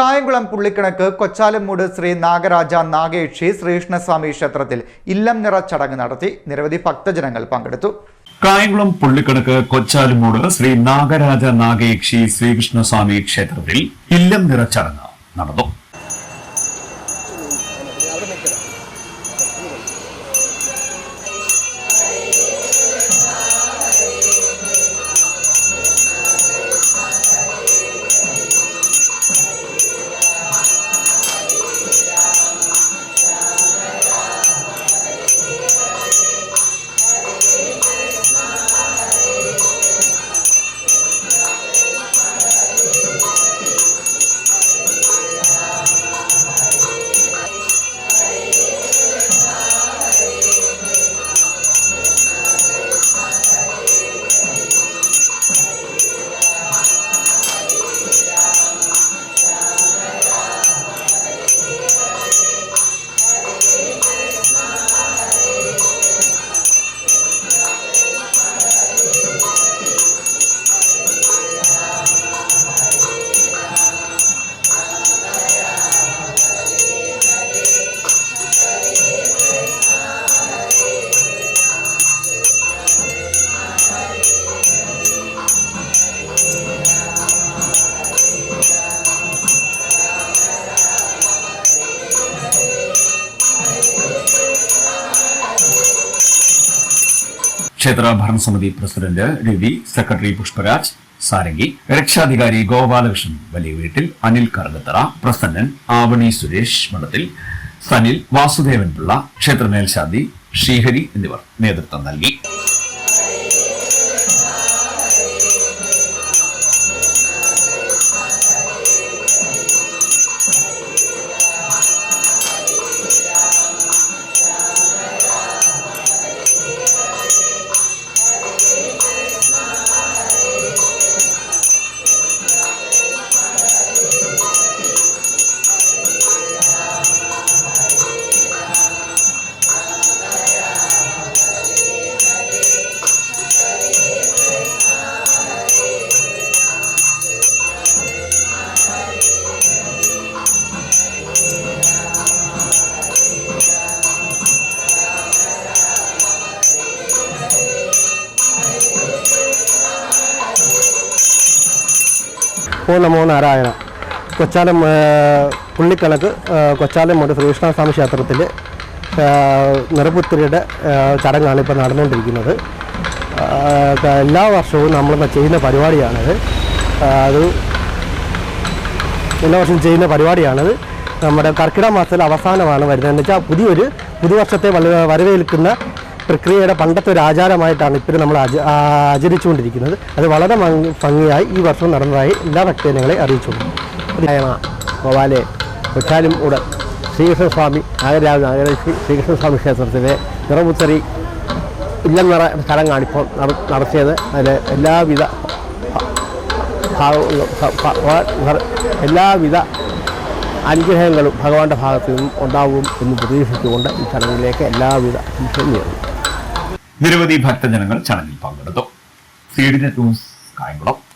കായംകുളം പുള്ളിക്കണക്ക് കൊച്ചാലമ്മൂട് ശ്രീ നാഗരാജ നാഗേക്ഷി ശ്രീകൃഷ്ണസ്വാമി ക്ഷേത്രത്തിൽ ഇല്ലം നിറ ചടങ്ങ് നടത്തി നിരവധി ഭക്തജനങ്ങൾ പങ്കെടുത്തു. കായംകുളം പുള്ളിക്കണക്ക് കൊച്ചാലുമൂട് ശ്രീ നാഗരാജ നാഗേക്ഷി ശ്രീകൃഷ്ണസ്വാമി ക്ഷേത്രത്തിൽ ഇല്ലം നിറ ചടങ്ങ് നടന്നു. ക്ഷേത്ര ഭരണസമിതി പ്രസിഡന്റ് രവി സെക്രട്ടറി പുഷ്പരാജ് സാരംഗി രക്ഷാധികാരി ഗോപാലകൃഷ്ണൻ വലിയ വീട്ടിൽ അനിൽ കറുകത്തറ പ്രസന്നൻ ആവണി സുരേഷ് മഠത്തിൽ സനിൽ വാസുദേവൻ പിള്ള ക്ഷേത്ര മേൽശാന്തി ശ്രീഹരി എന്നിവർ നേതൃത്വം നൽകി. ഓ നമോ നാരായണ. കൊച്ചാലം പുള്ളിക്കണക്ക് കൊച്ചാലം മുണ്ട് ശ്രീകൃഷ്ണസ്വാമി ക്ഷേത്രത്തിൽ നിറപുത്തിരിയുടെ ചടങ്ങാണ് ഇപ്പോൾ നടന്നുകൊണ്ടിരിക്കുന്നത്. എല്ലാ വർഷവും നമ്മൾ ചെയ്യുന്ന പരിപാടിയാണത്. അത് എല്ലാ വർഷവും ചെയ്യുന്ന പരിപാടിയാണത്. നമ്മുടെ കർക്കിടക മാസത്തിൽ അവസാനമാണ് വരുന്നത്. എന്ന് വെച്ചാൽ പുതിയൊരു പുതുവർഷത്തെ വരവേൽക്കുന്ന പ്രക്രിയയുടെ പണ്ടത്തെ ഒരു ആചാരമായിട്ടാണ് ഇപ്പോഴും നമ്മൾ ആച- ആചരിച്ചുകൊണ്ടിരിക്കുന്നത്. അത് വളരെ ഭംഗി- ഭംഗിയായി ഈ വർഷം നടന്നതായി എല്ലാ ഭക്തജനങ്ങളെ അറിയിച്ചുകൊണ്ട് ഗോപാലെ കൊച്ചാലും ഉടൻ ശ്രീകൃഷ്ണസ്വാമി നാഗരാജ് നാഗരക്ഷി ശ്രീകൃഷ്ണസ്വാമി ക്ഷേത്രത്തിലെ നിറമുത്തറി ഇല്ലം നിറ ചടങ്ങാണിപ്പോൾ ഇപ്പോൾ നടത്തിയത്. അതിൽ എല്ലാവിധ എല്ലാവിധ അനുഗ്രഹങ്ങളും ഭഗവാന്റെ ഭാഗത്തു നിന്നും ഉണ്ടാവും എന്ന് പ്രതീക്ഷിച്ചുകൊണ്ട് ഈ ചടങ്ങിലേക്ക് എല്ലാവിധ ആശംസകളും നേരുന്നു. നിരവധി ഭക്തജനങ്ങൾ ചടങ്ങിൽ പങ്കെടുത്തു. C D news Kayamkulam.